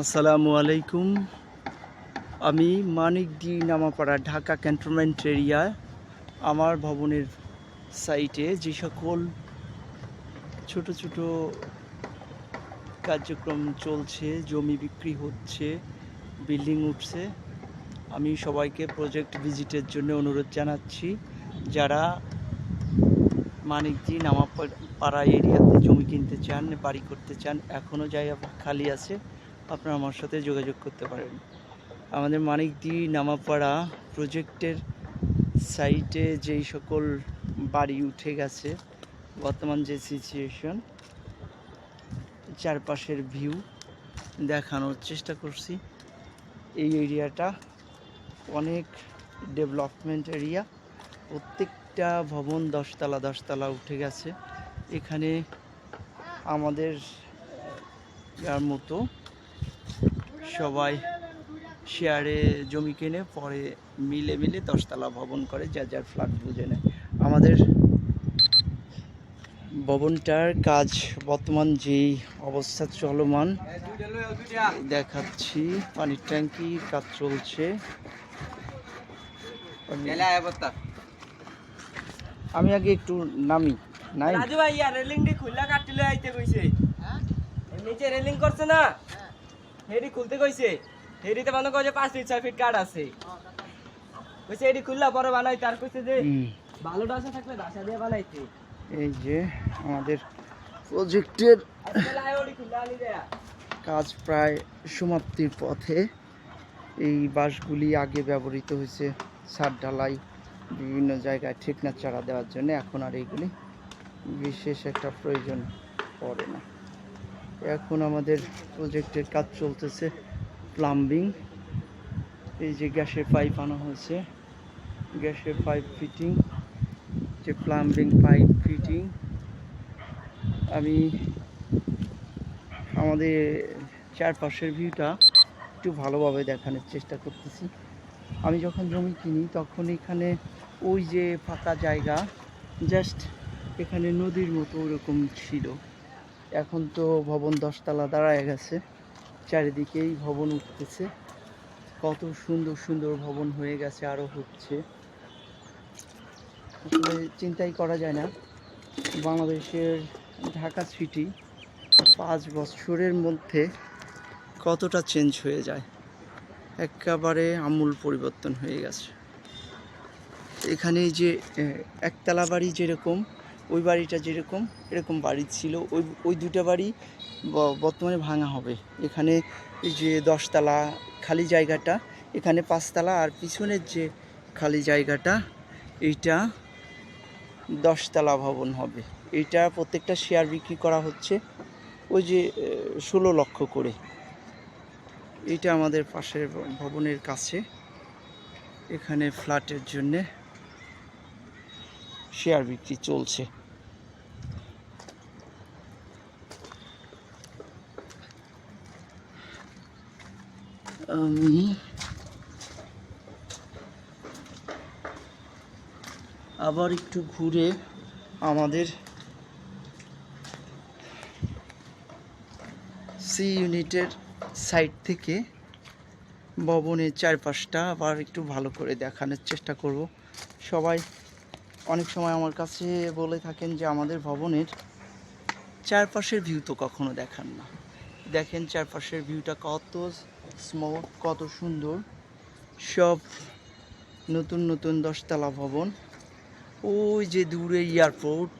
আসসালামু আলাইকুম। আমি মানিকদি নামাপাড়া, ঢাকা ক্যান্টনমেন্ট এরিয়ায় আমার ভবনের সাইটে যে সকল ছোট ছোট কার্যক্রম চলছে, জমি বিক্রি হচ্ছে, বিল্ডিং উঠছে, আমি সবাইকে প্রজেক্ট ভিজিটের জন্য অনুরোধ জানাচ্ছি। যারা মানিকজি নামাপাড়া এরিয়াতে জমি কিনতে চান, বাড়ি করতে চান এখনও জায়গা খালি আছে আপনারা আমার সাথে যোগাযোগ করতে পারেন। আমাদের মানিকদি নামাপাড়া প্রজেক্টের সাইটে যেই সকল বাড়ি উঠে গেছে, বর্তমান যে সিচুয়েশন চারপাশের ভিউ দেখানোর চেষ্টা করছি। এই এরিয়াটা অনেক ডেভেলপমেন্ট এরিয়া প্রত্যেকটা ভবন দশতলা দশতলা উঠে গেছে। এখানে আমাদের যার মতো সবাই শেয়ারে জমি কিনে পরে মিলে মিলে দশতলা ভবন করে যার যার ফ্ল্যাট বুঝে নেয়। আমাদের ভবনটার কাজ বর্তমান যেই অবস্থা চলমান দেখাচ্ছি। পানির ট্যাঙ্কি কাজ চলছে। আমি- আমি আগে একটু নামি। নাই? রাজু ভাই ইয়া রেলিং ডি খুললা কাটিলে আইতে কইছে। এর নিচে রেলিং করছে না? হেডি খুলতে কইছে। হেডিতে মানে কইছে পাঁচ ফিট ছয় ফিট কাট আছে। কইছে এডি খুললা পরে বানাই। তার কইছে যে ভালো ডাসা থাকলে ডাসা দিয়ে বানাইতে। এই যে আমাদের প্রজেক্টের কাজ প্রায় সমাপ্তির পথে। এই বাঁশগুলি আগে ব্যবহৃত হয়েছে ছাদ ঢালাই বিভিন্ন জায়গায় ঠিকনা চারা দেওয়ার জন্য। এখন আর এইগুলি বিশেষ একটা প্রয়োজন পড়ে না। এখন আমাদের প্রজেক্টের কাজ চলতেছে প্লাম্বিং এই যে গ্যাসের পাইপ আনা হয়েছে। গ্যাসের পাইপ ফিটিং যে প্লাম্বিং পাইপ ফিটিং আমি আমাদের চারপাশের ভিউটা একটু ভালোভাবে দেখানোর চেষ্টা করতেছি। আমি যখন জমি কিনি, তখন এখানে ওই যে ফাঁকা জায়গা জাস্ট এখানে নদীর মতো ওরকম ছিল। এখন তো ভবন দশতলা দাঁড়ায় গেছে। চারিদিকেই ভবন উঠতেছে। কত সুন্দর সুন্দর ভবন হয়ে গেছে আরও হচ্ছে। আসলে চিন্তাই করা যায় না। বাংলাদেশের ঢাকা সিটি পাঁচ বছরের মধ্যে কতটা চেঞ্জ হয়ে যায়। একেবারে আমূল পরিবর্তন হয়ে গেছে। এখানে যে একতলা বাড়ি যেরকম ওই বাড়িটা যেরকম, এরকম বাড়ি ছিল। ওই ওই দুটা বাড়ি বর্তমানে ভাঙা হবে। এখানে যে দশতলা খালি জায়গাটা, এখানে পাঁচতলা আর পিছনের যে খালি জায়গাটা, এইটা দশতলা ভবন হবে। এইটা প্রত্যেকটা শেয়ার বিক্রি করা হচ্ছে ওই যে ষোলো লক্ষ করে। এইটা আমাদের পাশের ভবনের কাছে। এখানে ফ্ল্যাটের জন্যে শেয়ার বিক্রি চলছে। আমি আবার একটু ঘুরে আমাদের সি ইউনিটের সাইড থেকে ভবনের চারপাশটা আবার একটু ভালো করে দেখানোর চেষ্টা করব। সবাই অনেক সময় আমার কাছে বলে থাকেন যে আমাদের ভবনের চারপাশের ভিউ তো কখনো দেখান না। দেখেন চারপাশের ভিউটা কত স্মুথ কত সুন্দর। সব নতুন নতুন দশতলা ভবন। ওই যে দূরে এয়ারপোর্ট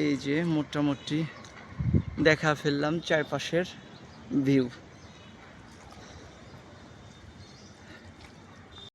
এই যে মোটামুটি দেখা ফেললাম চারপাশের ভিউ